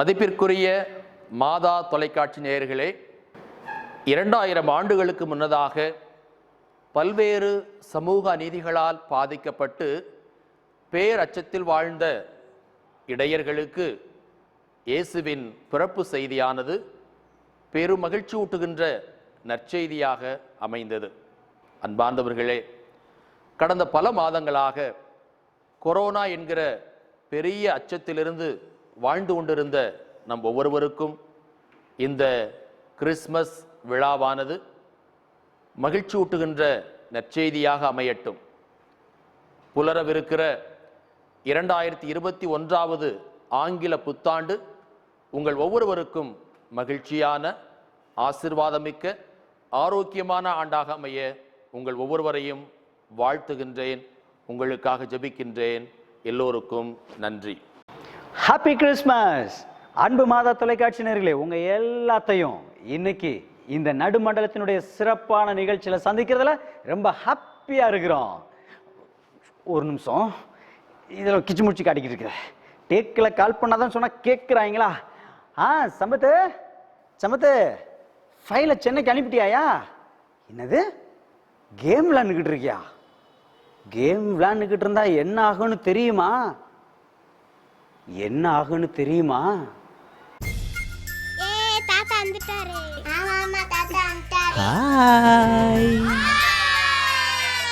மதிப்பிற்குரிய மாதா தொலைக்காட்சி நேயர்களே இரண்டாயிரம் ஆண்டுகளுக்கு முன்னதாக பல்வேறு சமூக அநீதிகளால் பாதிக்கப்பட்டு பேரச்சத்தில் வாழ்ந்த இடையர்களுக்கு இயேசுவின் பிறப்பு செய்தியானது பெருமகிழ்ச்சி ஊட்டுகின்ற நற்செய்தியாக அமைந்தது. அன்பார்ந்தவர்களே கடந்த பல மாதங்களாக கொரோனா என்கிற பெரிய அச்சத்திலிருந்து வாழ்ந்து கொண்டிருந்த நம் ஒவ்வொருவருக்கும் இந்த கிறிஸ்மஸ் விழாவானது மகிழ்ச்சி ஊட்டுகின்ற நற்செய்தியாக அமையட்டும். புலரவிருக்கிற இரண்டாயிரத்தி இருபத்தி ஒன்றாவது ஆங்கில புத்தாண்டு உங்கள் ஒவ்வொருவருக்கும் மகிழ்ச்சியான ஆசிர்வாதமிக்க ஆரோக்கியமான ஆண்டாக அமைய உங்கள் ஒவ்வொருவரையும் வாழ்த்துகின்றேன். உங்களுக்காக ஜெபிக்கின்றேன். எல்லோருக்கும் நன்றி. ஹாப்பி கிறிஸ்மஸ் அன்பு மாதா தொலைக்காட்சி நேர்களே உங்கள் எல்லாத்தையும் இன்னைக்கு இந்த நடுமண்டலத்தினுடைய சிறப்பான நிகழ்ச்சியில் சந்திக்கிறதுல ரொம்ப ஹாப்பியாக இருக்கிறோம். ஒரு நிமிஷம். இதில் கிச்சு முடிச்சு காட்டிக்கிட்டு இருக்கிறேன் டேக்கில் கால் பண்ணாதான் சொன்னால் கேட்குறாங்களா ஆ சம்பத்து சம்பத்து ஃபைலை சென்னைக்கு அனுப்பிட்டியாயா? என்னது? கேம் விளாண்டுக்கிட்டு இருக்கியா? கேம் விளாண்டுக்கிட்டு இருந்தா என்ன ஆகும்னு தெரியுமா? என்ன ஆகும்னு தெரியுமா? ஹாய்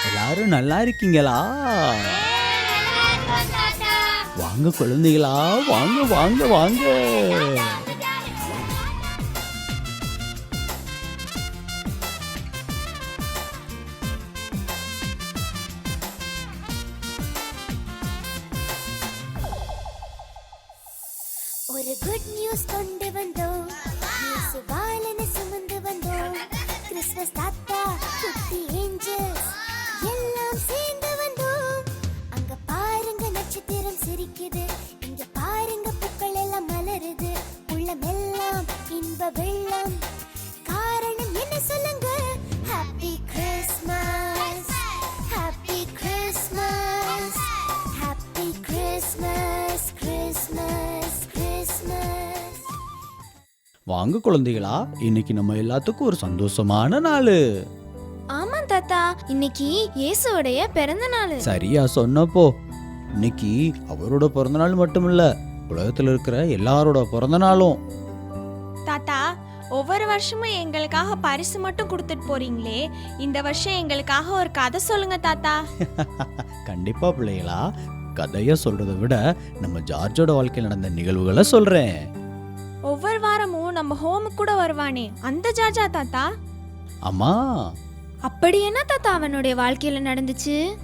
எல்லாரும் நல்லா இருக்கீங்களா? வாங்க குழந்தைகளா வாங்க வாங்க வாங்க. வாங்க குழந்தைகளா. இன்னைக்கு நம்ம எல்லாத்துக்கும் ஒரு சந்தோஷமான நாள். ஆமா தாத்தா இன்னைக்கு இயேசுவோடைய பிறந்த நாள். சரியா சொன்னப்போ இன்னைக்கு அவரோட பிறந்த நாள் மட்டும் இல்ல உலகத்துல இருக்கிற எல்லாரோட பிறந்த நாளும். தாத்தா ஒவ்வொரு வருஷமும் எங்களுக்காக பரிசு மட்டும் கொடுத்துட்டு போறீங்களே இந்த வருஷம் எங்களுக்காக ஒரு கதை சொல்லுங்க தாத்தா. கண்டிப்பா பிள்ளைகளா கதைய சொல்றதை விட நம்ம ஜார்ஜோட வாழ்க்கையில் நடந்த நிகழ்வுகளை சொல்றேன். ஒவ்வொரு நம்ம ஹோமுக்கு கூட வருவானே. அந்த ஜார்ஜா தாத்தா? அம்மா. அப்படி என்ன தாத்தா அவனுடைய வாழ்க்கையில நடந்துச்சு?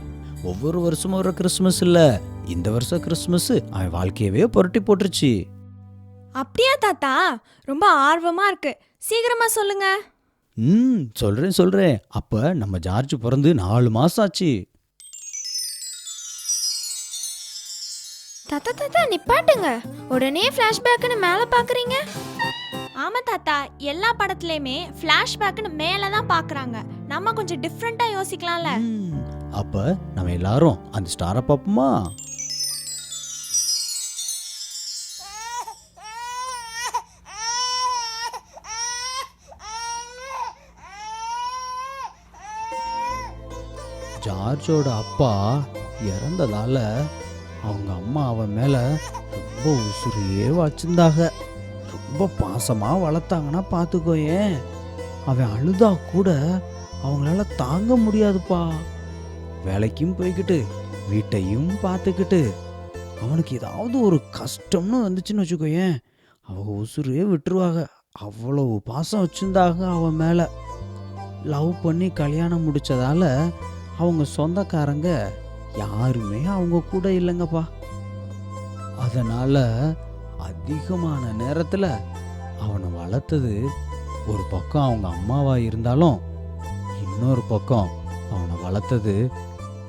ஒவ்வொரு வருஷமும் ஒரு கிறிஸ்மஸ் இல்ல. இந்த வருஷம் கிறிஸ்மஸ் அவன் வாழ்க்கையவே புரட்டி போட்டுருச்சு. அப்படியா தாத்தா? ரொம்ப ஆர்வமா இருக்கு. சீக்கிரமா சொல்லுங்க. ம் சொல்றேன் சொல்றேன். அப்ப நம்ம ஜார்ஜ் பிறந்து நாலு மாசம் ஆச்சு. தாத்தா தாத்தா நிப்பாட்டுங்க. உடனே ஃப்ளாஷ்பேக்னு மேல பாக்குறீங்க. ஆமா தாத்தா எல்லா படத்துலயுமே ஃப்ளாஷ்பேக்னு மேல தான் பாக்குறாங்க. நம்ம கொஞ்சம் டிஃப்ரெண்டா யோசிக்கலாம்ல. அப்ப நம்ம எல்லாரும் அந்த ஸ்டாரை பார்ப்போமா? ஜார்ஜோட அப்பா இறந்ததால அவங்க அம்மா அவன் மேல ரொம்ப உசுரையே வச்சிருந்தாங்க. ரொம்ப பாசமா வளர்த்தாங்கன்னா பார்த்துக்கோயேன் அவன் அழுதா கூட அவங்களால தாங்க முடியாதுப்பா. வேலைக்கும் போய்கிட்டு வீட்டையும் பார்த்துக்கிட்டு அவனுக்கு ஏதாவது ஒரு கஷ்டம்னு வந்துச்சுன்னு வச்சுக்கோயேன் அவங்க உசுரே விட்டுருவாங்க. அவ்வளவு பாசம் வச்சுருந்தாங்க அவன் மேலே. லவ் பண்ணி கல்யாணம் முடிச்சதால அவங்க சொந்தக்காரங்க யாருமே அவங்க கூட இல்லைங்கப்பா. அதனால அதிகமான நேரத்தில் அவனை வளர்த்தது ஒரு பக்கம் அவங்க அம்மாவா இருந்தாலும் இன்னொரு பக்கம் அவனை வளர்த்தது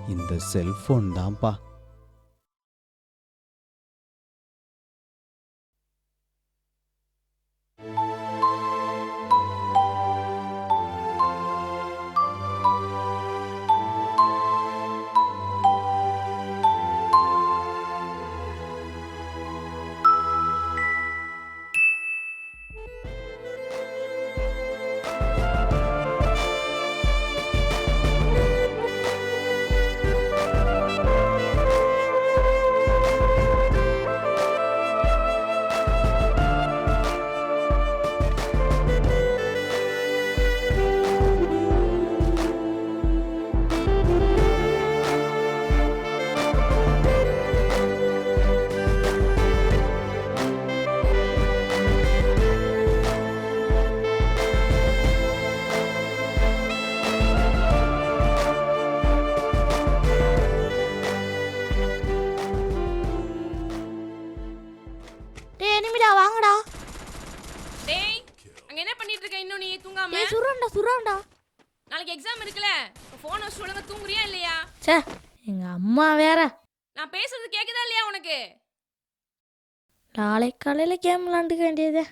இந்த செல்ஃபோன் தான்ப்பா. தூங்காம ஏய் சுறாண்டா சுறாண்டா நாளைக்கு எக்ஸாம் இருக்குல்ல. ஃபோன் வச்சு ஒழுங்கா தூங்குறியா இல்லையா? ச்சே எங்க அம்மா வேற. நான் பேசுறது கேக்குதா இல்லையா உனக்கு? நாளை காலையில கேம் விளாண்டுக்க வேண்டியது.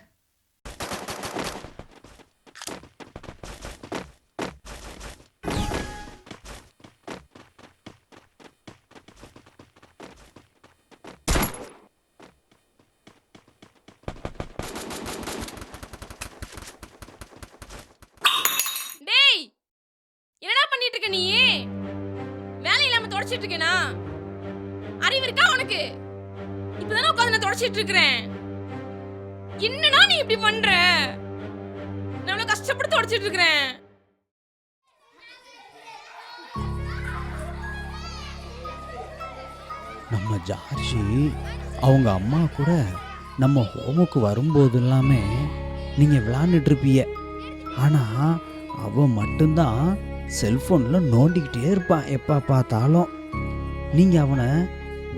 என்னடா நீ இப்படி பண்ற? நான் எவ்வளவு கஷ்டப்பட்டு தொடச்சிட்டு இருக்கிறேன். நம்ம ஜார்ஜி அவங்க அம்மா கூட நம்ம ஹோமுக்கு வரும்போது எல்லாமே நீங்கள் விளையாண்டுட்டு இருப்பீங்க. ஆனால் அவன் மட்டும்தான் செல்ஃபோனில் நோண்டிக்கிட்டே இருப்பான் எப்போ பார்த்தாலும். நீங்கள் அவனை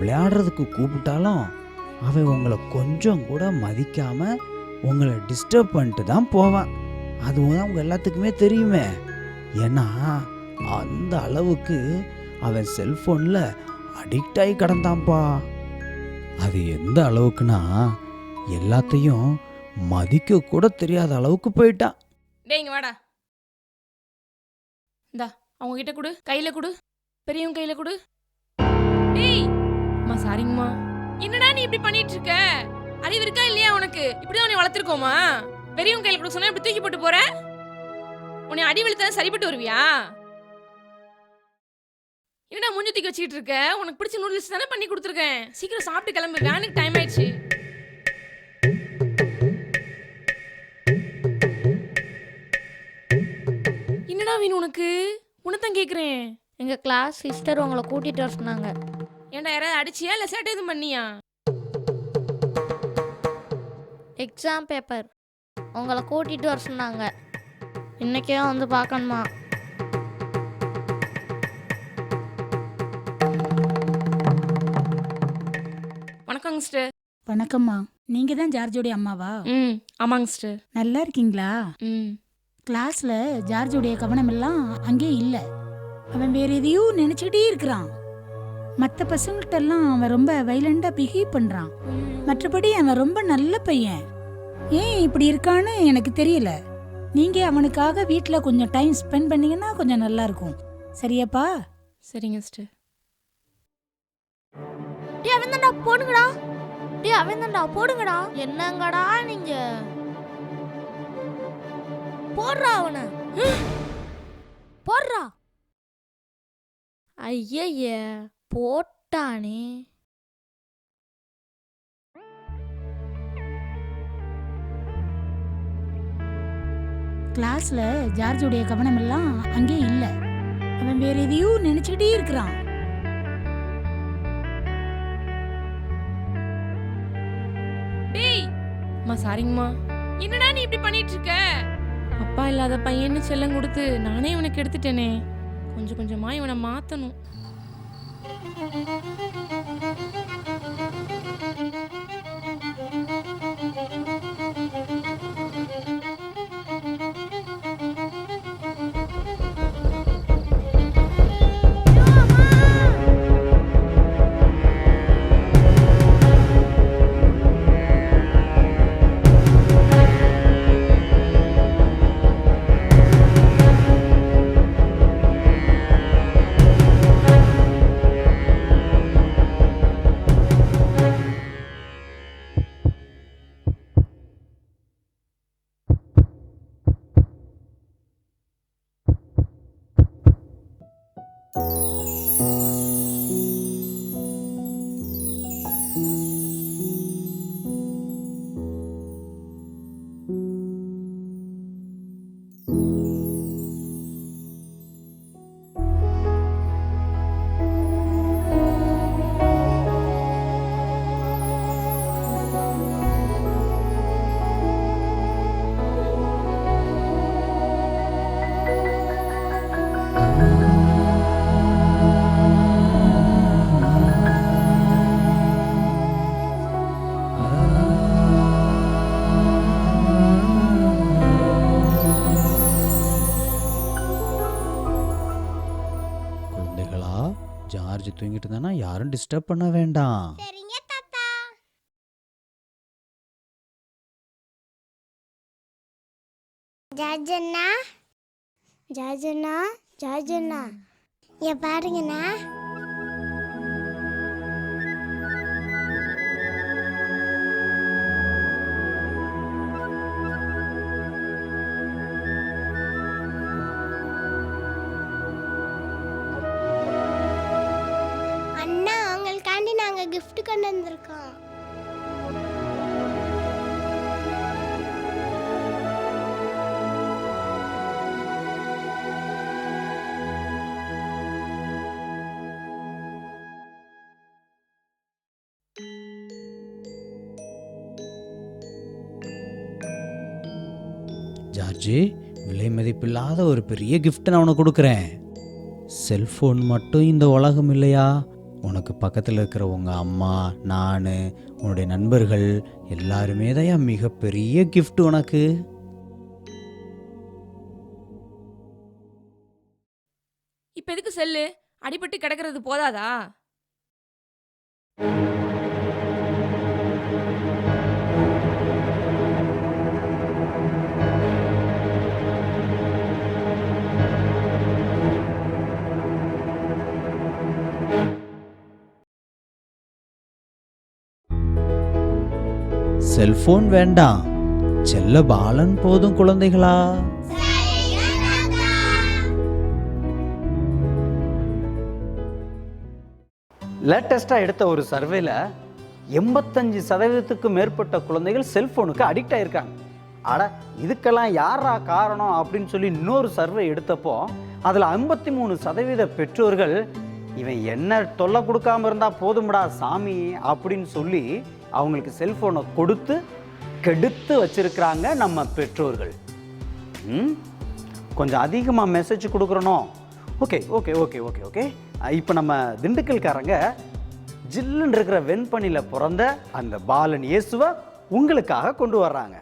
விளையாடுறதுக்கு கூப்பிட்டாலும் அவன் உங்களை கொஞ்சம் கூட மதிக்காமல் உங்களை டிஸ்டர்ப் பண்ணிட்டு தான் போவான். அதுவும் அவங்க எல்லாத்துக்குமே தெரியுமே. ஏன்னா அந்த அளவுக்கு அவன் செல்ஃபோனில் அடிக்ட் ஆகி கிடந்தான்ப்பா அது எந்த அளவுக்குன்னா எல்லாத்தையும் மதிக்க கூட தெரியாத அளவுக்கு போயிட்டான். டேய் வாடா. இந்தா அவங்க கிட்ட கொடு. கையில கொடு. பெரியவங்க கையில கொடு. டேய் அம்மா சாரிங்கம்மா என்னடா நீ இப்படி பண்ணிட்டு இருக்க அறிவு இருக்கா இல்லையா உனக்கு? இப்படிதான் உன்னை வளர்த்துருக்கோமா? பெரியவங்க கையில கொடுக்க சொன்னா இப்படி தூக்கி போட்டு போற? உன்னை அடி வெளுத்தா சரிப்பட்டு வருவியா? என்னடா முஞ்சு தூக்கி வச்சுக்கிட்டு இருக்க உனக்கு பிடிச்ச நூடுல்ஸ் தானே பண்ணி கொடுத்துருக்கேன். சீக்கிரம் சாப்பிட்டு கிளம்பு. வேனுக்கு டைம் ஆயிடுச்சு. என்னடா வேணும் உனக்கு? உனத்தான் கேக்குறேன். எங்க கிளாஸ் சிஸ்டர் உங்களை கூட்டிட்டு வர சொன்னாங்க. ஏன்டா யாராவது அடிச்சியா இல்ல சேட்டை எதுவும் பண்ணியா? எக்ஸாம் பேப்பர் உங்களை கூட்டிட்டு வர சொன்னாங்க. இன்னைக்கே வந்து பார்க்கணுமா? வணக்கங்க சிஸ்டர் வணக்கம்மா. நீங்க தான் ஜார்ஜோடைய அம்மாவா? ம் ஆமாங்க சிஸ்டர் நல்லா இருக்கீங்களா? ம். கிளாஸ்ல ஜார்ஜோடைய கவனம் எல்லாம் அங்கே இல்ல. அவன் வேற எதையோ நினைச்சுக்கிட்டே இருக்கிறான். மற்ற பசங்கள்ட்ட எல்லாம் அவன் ரொம்ப வைலண்டா பிஹேவ் பண்றான். மற்றபடி அவன் ரொம்ப நல்ல பையன். ஏன் இப்படி இருக்கான்னு எனக்கு தெரியல. நீங்க அவனுக்காக வீட்ல கொஞ்சம் டைம் ஸ்பெண்ட் பண்ணீங்கன்னா கொஞ்சம் நல்லா இருக்கும் சரியாப்பா? சரிங்க சிஸ்டர் டேய் அவன் தான்டா போடுங்கடா. டேய் அவன் தான்டா போடுங்கடா. என்னங்கடா நீங்க? போடுறா அவனை. போடுறா. ஐயய்ய போட்டானே. கிளாஸ்ல ஜார்ஜோடைய கவனம் எல்லாம் அங்கே இல்ல. அவன் வேற எதையோ நினைச்சுக்கிட்டே இருக்கிறான். டேய்! அம்மா சாரிங்கம்மா என்னடா நீ இப்படி பண்ணிட்டு இருக்க அப்பா இல்லாத பையன்னு செல்லம் கொடுத்து நானே இவனுக்கு எடுத்துட்டேனே. கொஞ்சம் கொஞ்சமா இவனை மாத்தணும். Thank you. தூங்கிட்டு இருந்தானா யாரும் டிஸ்டர்ப் பண்ண வேண்டாம். ஜாஜண்ணா? ஜாஜண்ணா? ஜாஜண்ணா? ஜார்ஜண்ணா பாருங்கண்ணா. ஜார்ஜி விலை மதிப்பில்லாத ஒரு பெரிய கிஃப்ட் நான் உனக்கு கொடுக்குறேன். செல்ஃபோன் மட்டும் இந்த உலகம் இல்லையா? உனக்கு பக்கத்தில் இருக்கிற உங்கள் அம்மா நான் உன்னுடைய நண்பர்கள் எல்லாருமே தான் மிகப்பெரிய கிஃப்ட் உனக்கு. இப்போ எதுக்கு செல்லு? அடிபட்டு கிடக்கிறது போதாதா? செல்ஃபோன் வேண்டாம். செல்ல பாலன் போதும் குழந்தைகளா. லேட்டஸ்ட்டாக எடுத்த ஒரு சர்வேல எண்பத்தஞ்சு சதவீதத்துக்கும் மேற்பட்ட குழந்தைகள் செல்ஃபோனுக்கு அடிக்ட் ஆயிருக்காங்க. அட இதுக்கெல்லாம் யாரா காரணம் அப்படின்னு சொல்லி இன்னொரு சர்வே எடுத்தப்போ அதில் ஐம்பத்தி மூணு சதவீத பெற்றோர்கள் இவன் என்ன தொல்லை கொடுக்காம இருந்தால் போதும்டா சாமி அப்படின்னு சொல்லி அவங்களுக்கு செல்ஃபோனை கொடுத்து கெடுத்து வச்சுருக்கிறாங்க நம்ம பெற்றோர்கள். ம்? கொஞ்சம் அதிகமாக message கொடுக்குறனோ? Okay okay okay okay okay இப்போ நம்ம திண்டுக்கல்காரங்க ஜில்லுன்னு இருக்கிற வெண்பனியில் பிறந்த அந்த பாலன் இயேசுவை உங்களுக்காக கொண்டு வர்றாங்க.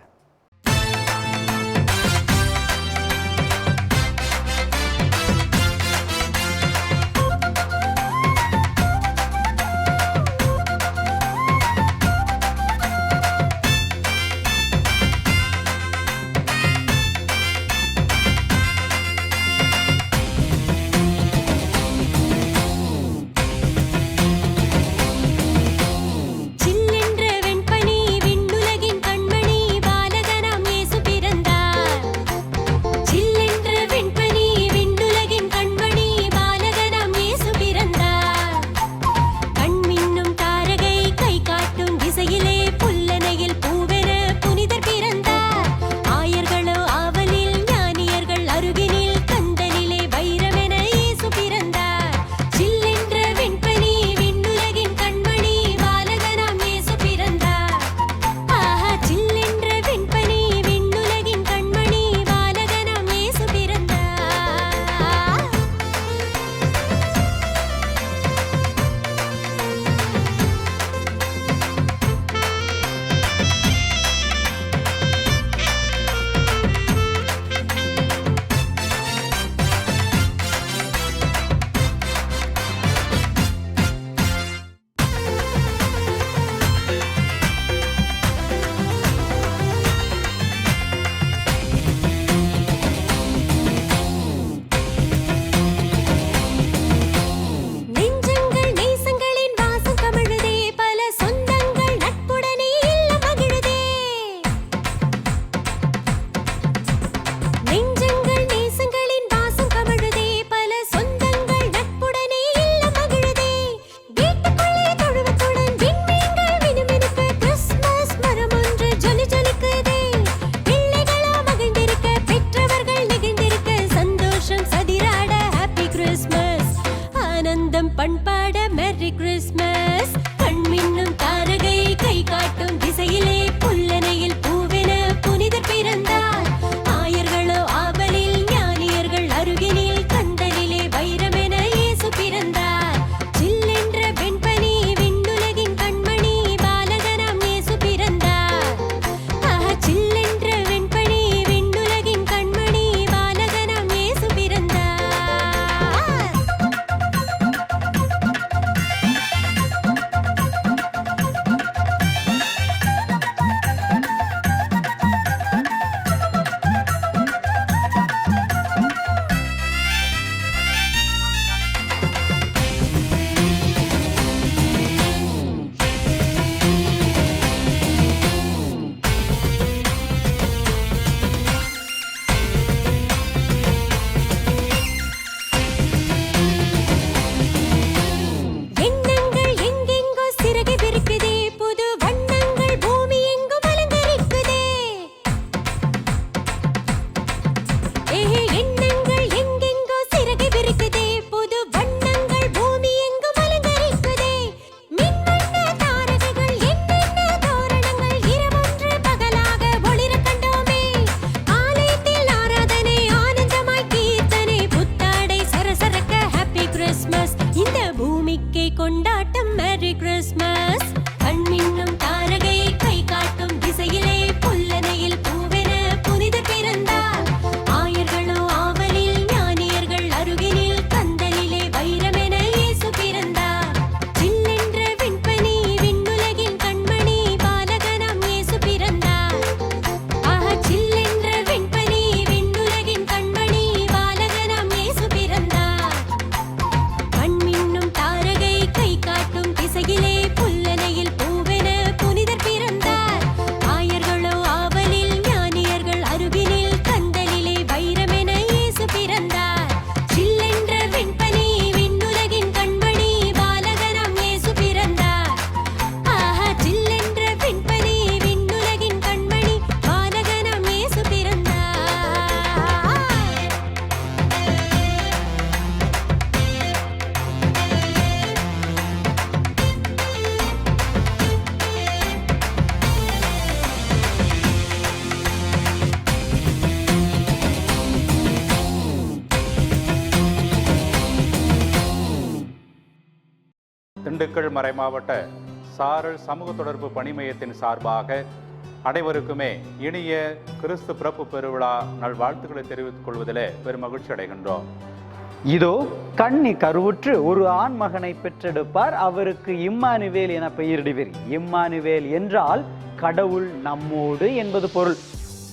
மறைமாவட்ட சாரல் சமூக தொடர்பு பணி மையத்தின் சார்பாக அனைவருக்குமே இனிய கிறிஸ்து பிறப்பு பெருவிழா நல்வாழ்த்துக்களை தெரிவித்துக் கொள்வதில் பெருமகிழ்ச்சி அடைகின்றோம். இதோ கண்ணி கருவுற்று ஒரு ஆண் மகனை பெற்றெடுப்பார். அவருக்கு இம்மானுவேல் என பெயரிடுவீர். இம்மானுவேல் என்றால் கடவுள் நம்மோடு என்பது பொருள்.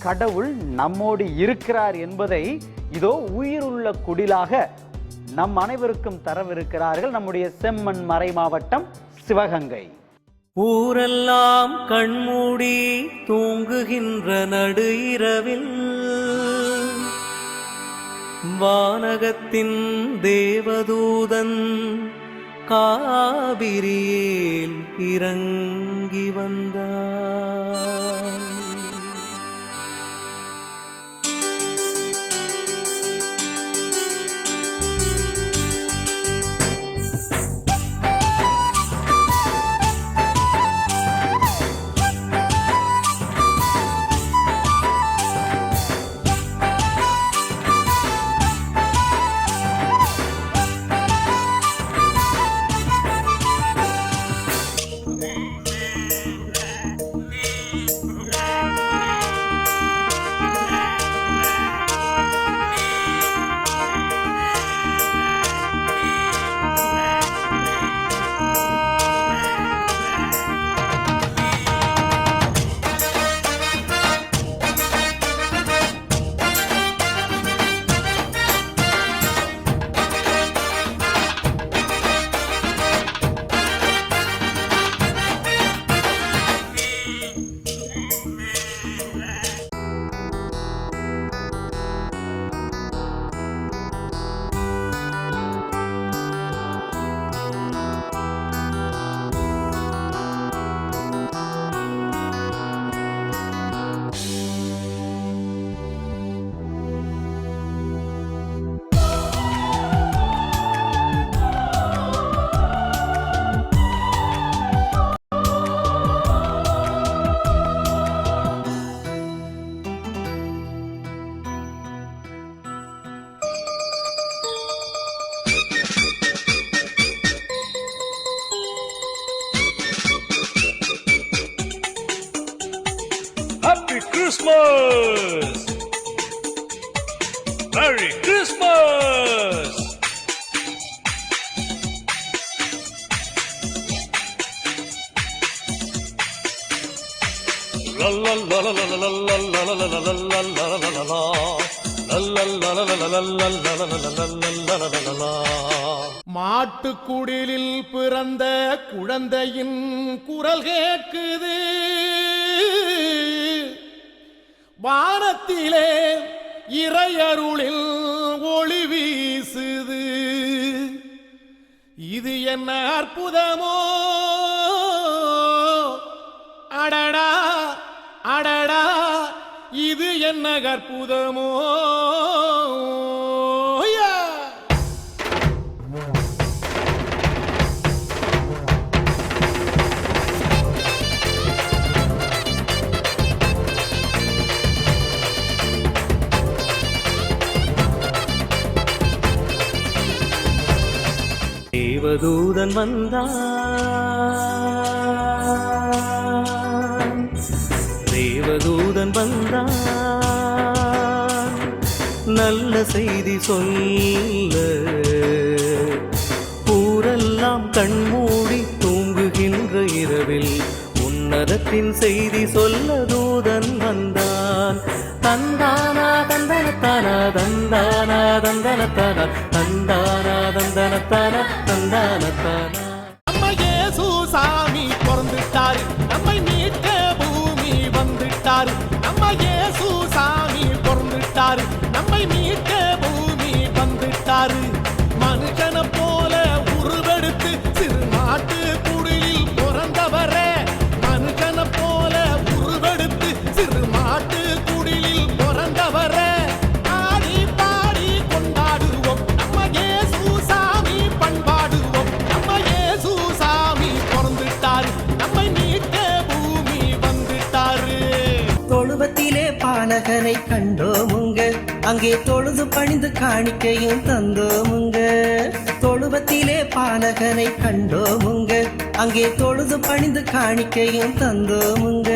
கடவுள் நம்மோடு இருக்கிறார் என்பதை இதோ உயிருள்ள குடிலாக நம் அனைவருக்கும் தரவிருக்கிறார்கள் நம்முடைய செம்மண் மறை மாவட்டம் சிவகங்கை. ஊரெல்லாம் கண்மூடி தூங்குகின்ற நடு இரவில் வானகத்தின் தேவதூதன் காவிரியில் இறங்கி வந்தார். மாட்டுக்குடிலில் பிறந்த குழந்தையின் குரல் கேட்குது வானத்திலே இறையருளில் ஒளி வீசுது இது என்ன அற்புதமோ அடடா அடடா இது என்ன அற்புதமோ தேவதூதன் வந்தான். தேவதூதன் வந்தான். நல்ல செய்தி சொல்ல. ஊரெல்லாம் கண்மூடி தூங்குகின்ற இரவில் உன்னதத்தின் செய்தி சொல்ல தூதன் வந்தான். தந்தானா தந்தனத்தானா தந்தானா தந்தனத்தானா தந்தானா தந்தனத்தானா தந்தானத்தானா நம்ம இயேசு சாமி பிறந்துட்டாரு. பாலகனை கண்டோமுங்க அங்கே தொழுது பணிந்து காணிக்கையும் தந்தோமுங்க தொழுவத்திலே பாலகனை கண்டோமுங்க அங்கே தொழுது பணிந்து காணிக்கையும் தந்தோமுங்க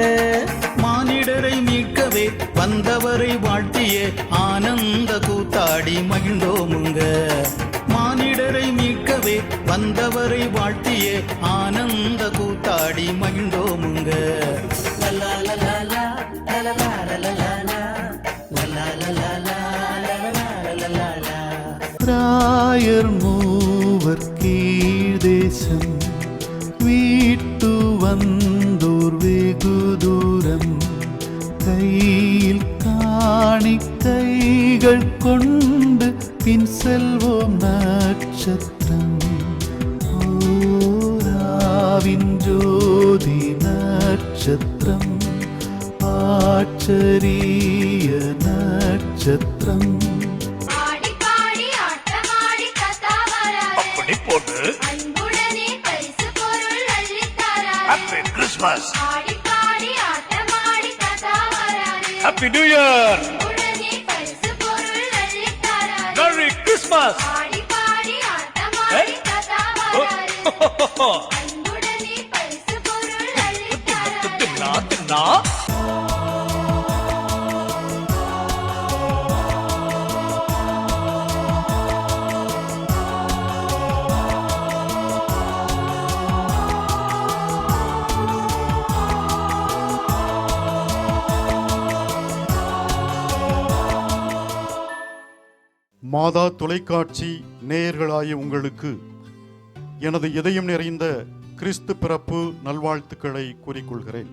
மானிடரை மீட்கவே வந்தவரை வாழ்த்திய ஆனந்த கூத்தாடி மகிழ்ந்தோமுங்க மானிடரை மீட்கவே வந்தவரை வாழ்த்திய ஆனந்த கூத்தாடி மகிழ்ந்தோமுங்க ராயர் மூவர் கீழ்தேசம் നായർ മൂവർ കീഴ്ദേശം വീട്ടു വന്നൂർ വെകുദൂരം കയ്യിൽ കാണിക്കൈകൾ കൊണ്ട് പിൻസെൽവോം നക്ഷത്രം. ഓരാവിൻ ജ്യോതി നക്ഷത്രം. ആക്ഷരീയ നക്ഷത്രം. Christmas happy new year merry Christmas ஆடி பாடி ஆட்டமாடி கதா மாதா தொலைக்காட்சி நேயர்களாய உங்களுக்கு எனது இதயம் நிறைந்த கிறிஸ்து பிறப்பு நல்வாழ்த்துக்களை கூறிக்கொள்கிறேன்.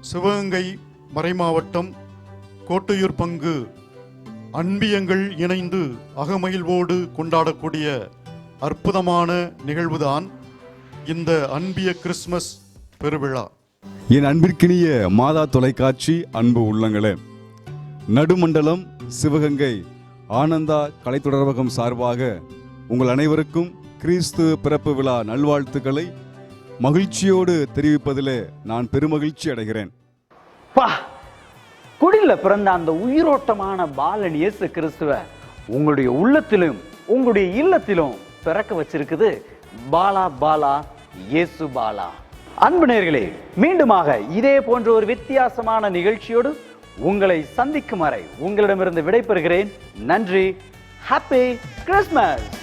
சிவகங்கை மறைமாவட்டம் கோட்டையூர் பங்கு அன்பியங்கள் இணைந்து அகமகிழ்வோடு கொண்டாடக்கூடிய அற்புதமான நிகழ்வுதான் இந்த அன்பிய கிறிஸ்மஸ் பெருவிழா. என் அன்பிற்கினிய மாதா தொலைக்காட்சி அன்பு உள்ளங்களே நடுமண்டலம் சிவகங்கை ஆனந்தா கலை தொடர்பகம் சார்பாக உங்கள் அனைவருக்கும் கிறிஸ்து பிறப்பு விழா நல்வாழ்த்துக்களை மகிழ்ச்சியோடு தெரிவிப்பதில் நான் பெருமகிழ்ச்சி அடைகிறேன். பா குடில பிறந்த அந்த உயிரோட்டமான பாலன் இயேசு கிறிஸ்துவ உங்களுடைய உள்ளத்திலும் உங்களுடைய இல்லத்திலும் பிறக்க வச்சிருக்குது பாலா பாலா இயேசு பாலா. அன்பு நேர்களே மீண்டுமாக இதே போன்ற ஒரு வித்தியாசமான நிகழ்ச்சியோடு உங்களை சந்திக்கும் வரை உங்களிடமிருந்து விடைபெறுகிறேன். நன்றி. Happy Christmas